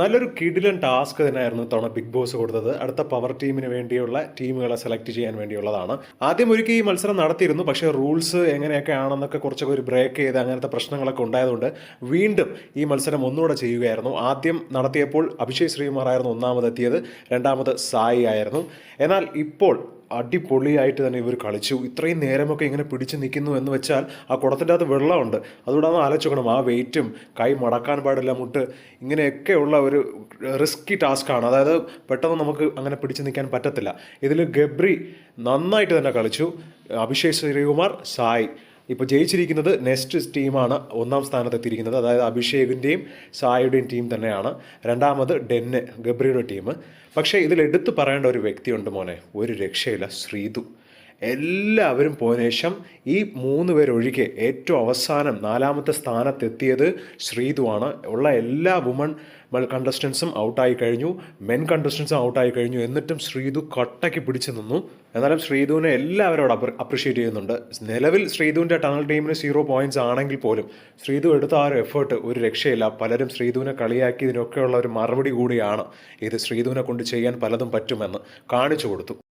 നല്ലൊരു കിടിലൻ ടാസ്ക് തന്നെയായിരുന്നു ഇത്തവണ ബിഗ് ബോസ് കൊടുത്തത്. അടുത്ത പവർ ടീമിന് വേണ്ടിയുള്ള ടീമുകളെ സെലക്ട് ചെയ്യാൻ വേണ്ടിയുള്ളതാണ്. ആദ്യം ഒരിക്കൽ ഈ മത്സരം നടത്തിയിരുന്നു. പക്ഷേ റൂൾസ് എങ്ങനെയൊക്കെ ആണെന്നൊക്കെ കുറച്ചൊക്കെ ഒരു ബ്രേക്ക് ചെയ്ത് അങ്ങനത്തെ പ്രശ്നങ്ങളൊക്കെ ഉണ്ടായതുകൊണ്ട് വീണ്ടും ഈ മത്സരം ഒന്നുകൂടെ ചെയ്യുകയായിരുന്നു. ആദ്യം നടത്തിയപ്പോൾ അഭിഷേക് ശ്രീകുമാറായിരുന്നു ഒന്നാമതെത്തിയത്. രണ്ടാമത് സായി ആയിരുന്നു. എന്നാൽ ഇപ്പോൾ അടിപൊളിയായിട്ട് തന്നെ ഇവർ കളിച്ചു. ഇത്രയും നേരമൊക്കെ ഇങ്ങനെ പിടിച്ചു നിൽക്കുന്നു എന്ന് വെച്ചാൽ ആ കുടത്തിന്റെ അകത്ത് വെള്ളമുണ്ട്. അതുകൊണ്ടാണ് ആലോചിക്കണം ആ വെയിറ്റും കൈ മടക്കാൻ പാടില്ല മുട്ട്. ഇങ്ങനെയൊക്കെയുള്ള ഒരു റിസ്കി ടാസ്ക്കാണ് അതായത് പെട്ടെന്ന് നമുക്ക് അങ്ങനെ പിടിച്ചു നിൽക്കാൻ പറ്റത്തില്ല. ഇതിൽ ഗബ്രി നന്നായിട്ട് തന്നെ കളിച്ചു. അഭിഷേക് ശ്രീകുമാർ സായ്. ഇപ്പോൾ ജയിച്ചിരിക്കുന്നത് നെക്സ്റ്റ് ടീമാണ് ഒന്നാം സ്ഥാനത്തെത്തിയിരിക്കുന്നത് അതായത് അഭിഷേകിന്റെയും സായുടെയും ടീം തന്നെയാണ്. രണ്ടാമത് ഡെന്ന് ഗബ്രിയുടെ ടീം പക്ഷേ ഇതിൽ എടുത്തു പറയേണ്ട ഒരു വ്യക്തിയുണ്ട് മോനെ. ഒരു രക്ഷയില്ല ശ്രീതു. എല്ലാവരും പോയതിനു ഈ മൂന്ന് പേരൊഴികെ ഏറ്റവും അവസാനം നാലാമത്തെ സ്ഥാനത്തെത്തിയത് ശ്രീതുവാണ് ഉള്ള എല്ലാ വുമൺ കണ്ടസ്റ്റൻസും ഔട്ടായി കഴിഞ്ഞു. മെൻ കണ്ടസ്റ്റൻസും ഔട്ടായി കഴിഞ്ഞു. എന്നിട്ടും ശ്രീതു കട്ടയ്ക്ക് പിടിച്ചു നിന്നു. എന്നാലും ശ്രീതുവിനെ എല്ലാവരും അവിടെ അപ്രിഷ്യേറ്റ് ചെയ്യുന്നുണ്ട്. നിലവിൽ ശ്രീതുവിന്റെ ടണൽ ടീമിന് സീറോ പോയിന്റ്സ് ആണെങ്കിൽ പോലും ശ്രീതു എടുത്ത ആ ഒരു എഫേർട്ട് ഒരു രക്ഷയില്ല. പലരും ശ്രീതുവിനെ കളിയാക്കിയതിനൊക്കെയുള്ള ഒരു മറുപടി കൂടിയാണ് ഇത് ശ്രീതുവിനെ കൊണ്ട് ചെയ്യാൻ പലതും പറ്റുമെന്ന് കാണിച്ചു കൊടുത്തു.